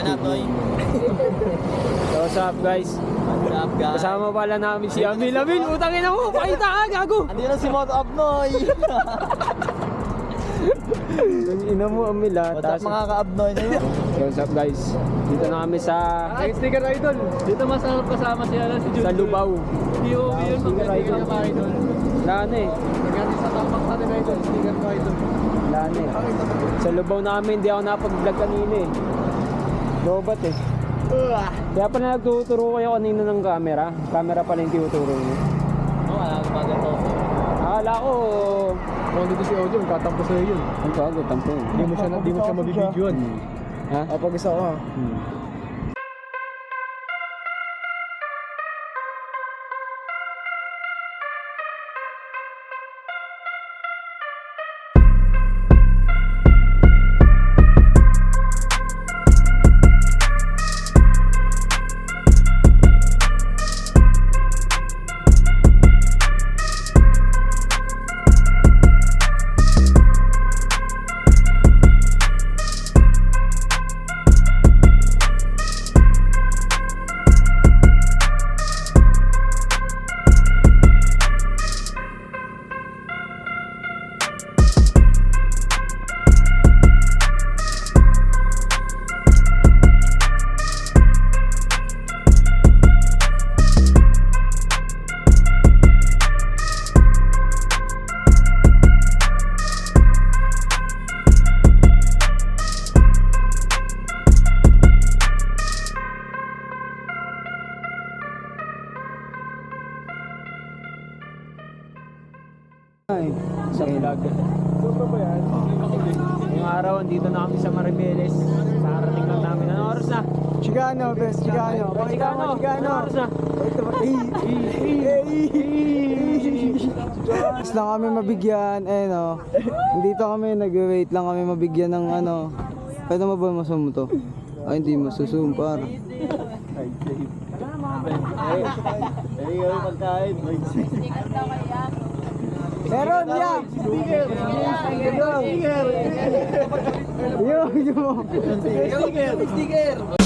Okay na, Toy. So, what's up guys? What's up, guys? Kasama pala namin si Amil. Amil, utangin na mo! Pakita ka, gago! Andi na si Moto Abnoy. Ang ina mo, Amil ha. What's up, mga ka-Abnoy na yun? So, what's up guys? Dito na kami sa Ay, sticker idol. Dito mas kasama si ano si Jun. sa Lubao. POV yun, Sticker mag-sticker idol. Wala na eh. Nagkati sa tapak natin idol, sticker ko idol. Wala na eh. Sa Lubao namin, hindi ako napag-vlog kanina eh. Robot eh. Kaya pala nagtuturo kayo kanina ng camera. Camera pala yung tinuturo niyo. Oo, alam ko ba ganito? Akala ko... Kung dito si Ojo, tatampo sa'yo yun. Ang bago, tampo. Hindi mo siya, di mo siya mabibidyoan. Ha? Kapag isa ko ha. Hmm. Ay, sa vlog. Ngayong araw, andito na kami sa Maribeles. Sarating lang namin. Anong oras na? Chicano, best Chicano. Chicano, Anong oras na? Gusto lang kami mabigyan, eh no. Dito kami, nag-wait lang kami mabigyan ng ano. Pwede mo ba masum to? Ay, hindi masusum, par. Ay, ay, pagkain. Meron yan! Yo, yo! Sticker!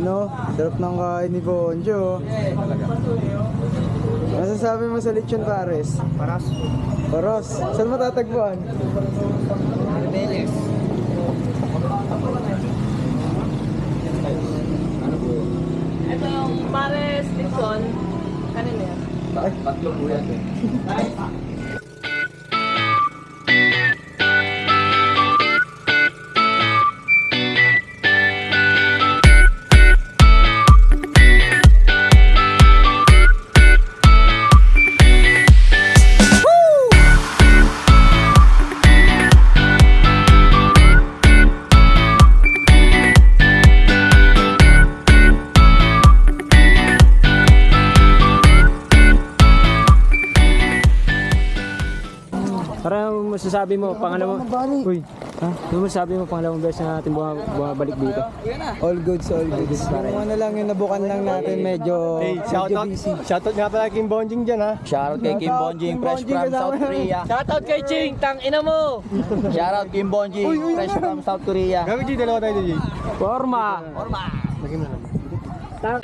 You know, sarap ng kain ni Bonjo. Masasabi mo sa Lechon Pares? Paras. Paros. Saan matatagpuan? Maribeles. Ito yung Pares Dixon. Kanina yan. Tatlo po yan. masasabi mo, pangalawa... Uy, ha? Ano masasabi mo, pangalawang beses na natin buha, bumabalik dito? All goods, all goods. Yung ano lang, yung nabukan lang natin, medyo, medyo busy. Shoutout nga pala Kim Bonjing dyan ha. Shoutout kay Kim Bonjing, fresh from South. Korea. Shoutout kay Ching! Tang ina mo! Shoutout Kim Bonjing, fresh from South Korea. Gabi G, dalawa tayo G. Forma! Tang...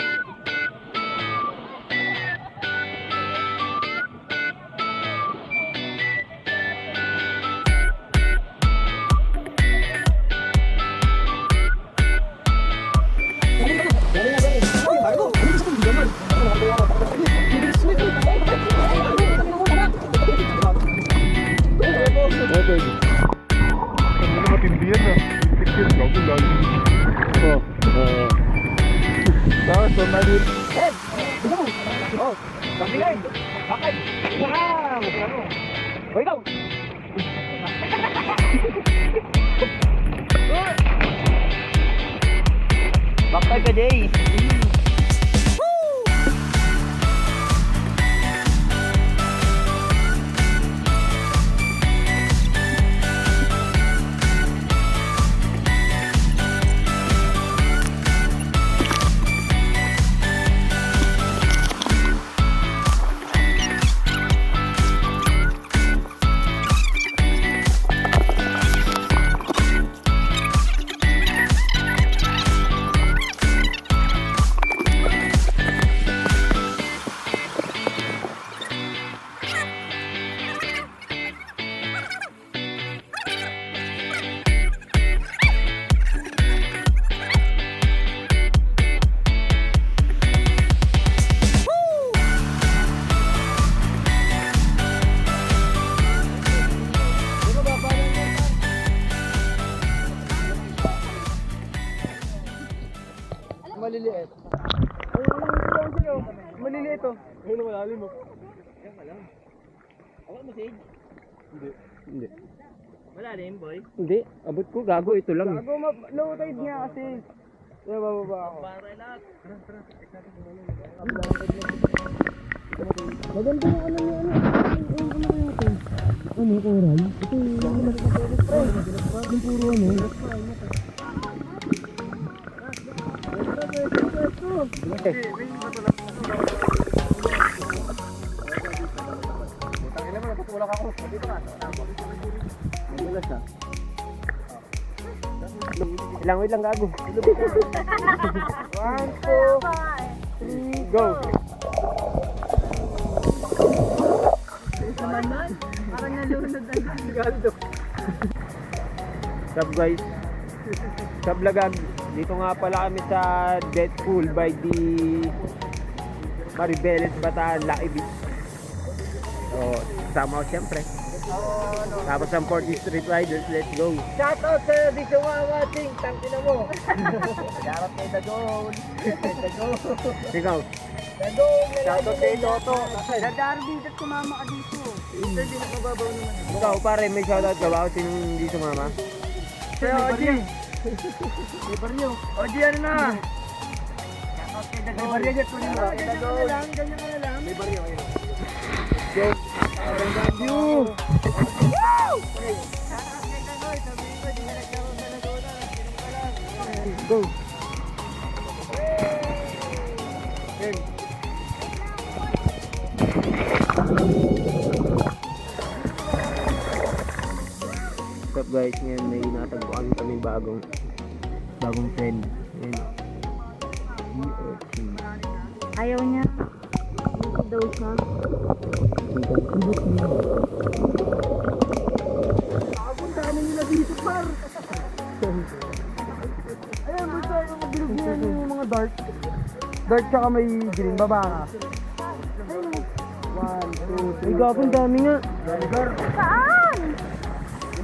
Pagligay! Bakay! Wow! O ikaw! Bakay ka, Jay! Hindi. Wala din, boy. Hindi. Abot ko, gago. Ito lang. Gago, ma- low tide nga kasi. Kaya bababa ako. Para lahat. Maganda yung ano yung ano. Yung ano yung ito. Ano yung oral? Ito yung ano Yung puro ano. Ilang wait lang gago. One, two, three, go! What's up guys? Sa Blagag, dito nga pala kami sa Death Pool by the Maribeles Bataan, Beach. So, kasama ko siyempre. Tapos ang 40 Street Riders, let's go. Shout out sa Vision Watching. Tangina mo. Yarap kay Dagol. Dagol. Ikaw, Shoutout kay Toto. Darwin, at kumama ka dito. Hindi na kababaw naman. ikaw pare, may shoutout ka ba? Ako sino hindi sumama? Kaya Oji. May baryo. Oji, ano na? May baryo dyan. Ka na lang, ganyan ka na lang. May baryo, ayun. Thank you. Go. What's up guys, ngayon may natagpuan kami bagong bagong friend. Ayun. EFC. Ayaw niya. Daw siya. Ayan, basta yung mabilog yan yung mga dark. Dark tsaka may green. Baba ka. One, two, three. Ay, gapon dami nga. Saan?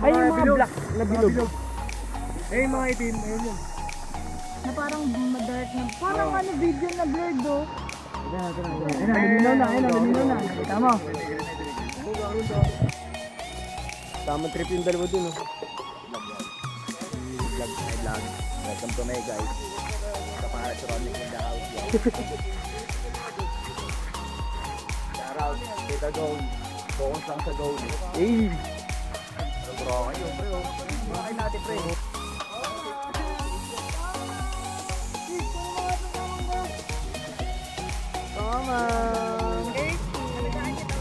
Ay, yung mga black na bilog. Eh, yung mga itim. Ayun yun. Na parang madark na. Parang ano video na blurred do. Ayun na, luminaw na. Ayun na, luminaw na. Nakita mo. Tama trip yung dalawa dun oh. Vlog, vlog. Welcome to my guys. Kapangalan si Ronnie in the house. yo. Shoutout kay Dagol. Focus lang sa goal. Eh, Ano bro kayo, pre? oh. Bakit natin, pre? Tama.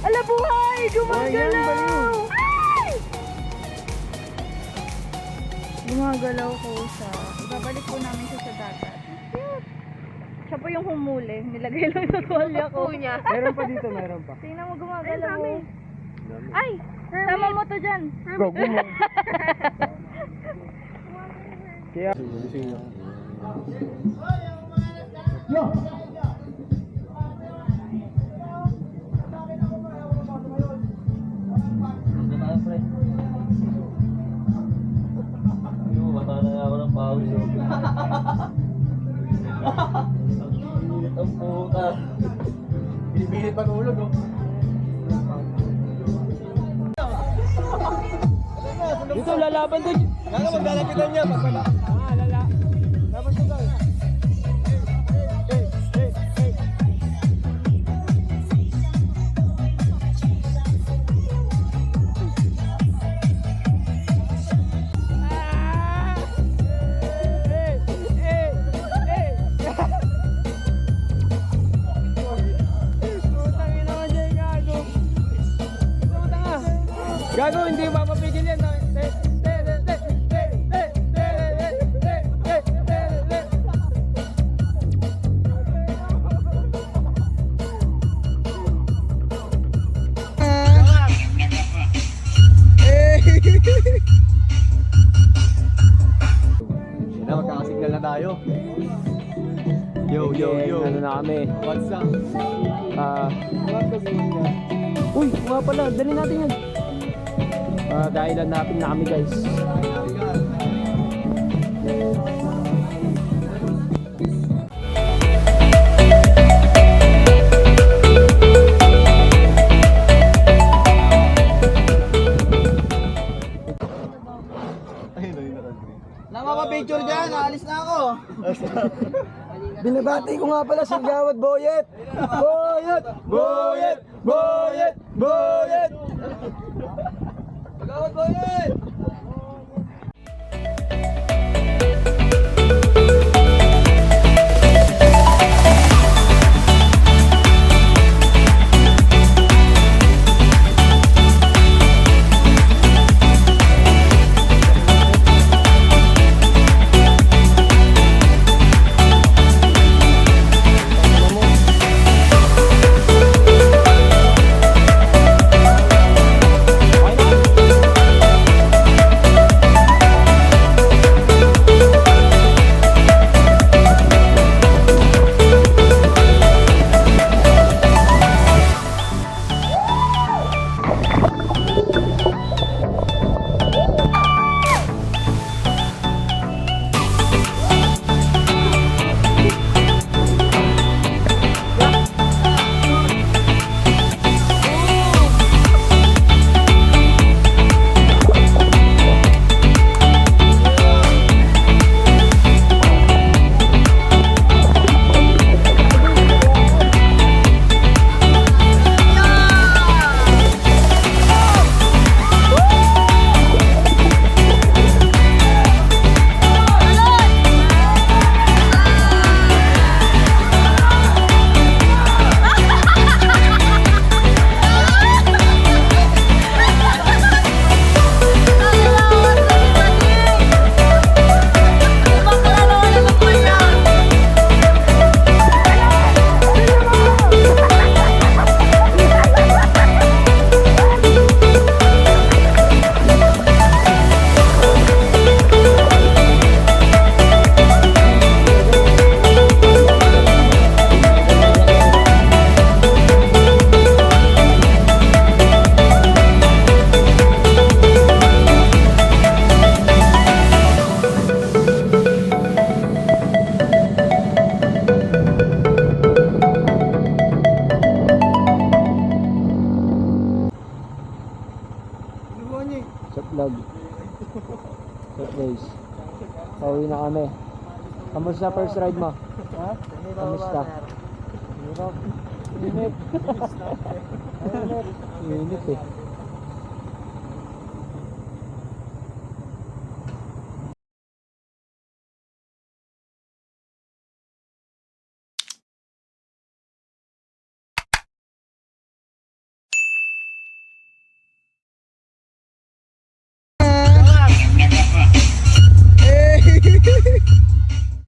Ala buhay! Gumagalaw! Ay! Gumagalaw ko siya. Ibabalik po namin siya sa dagat. Cute! Siya po yung humuli. Nilagay lang sa tuwalya ko. niya. Meron pa dito, meron pa. Tingnan mo gumagalaw. Ay! Tama mo to dyan. Go, go kaya Ano Ang puta. Binibilit pa tulog, oh. dito lalaban dun. Kaya maglalapitan niya. Pag wala. Ah, lala. Yun na, magkakasignal na tayo. Yo, yo, yo. Ano na kami? What's up? Ah. uy, nga pala, dali natin yan. Ah, dahil hanapin na kami guys. Ayun, Nakaka-picture dyan, aalis na ako. Binabati ko nga pala si Gawad Boyet. Boyet! Boyet! Boyet! Boyet! Gawad Boyet! Kamusta first ride mo? Ha? Kamusta? Hirap. Init. Init eh.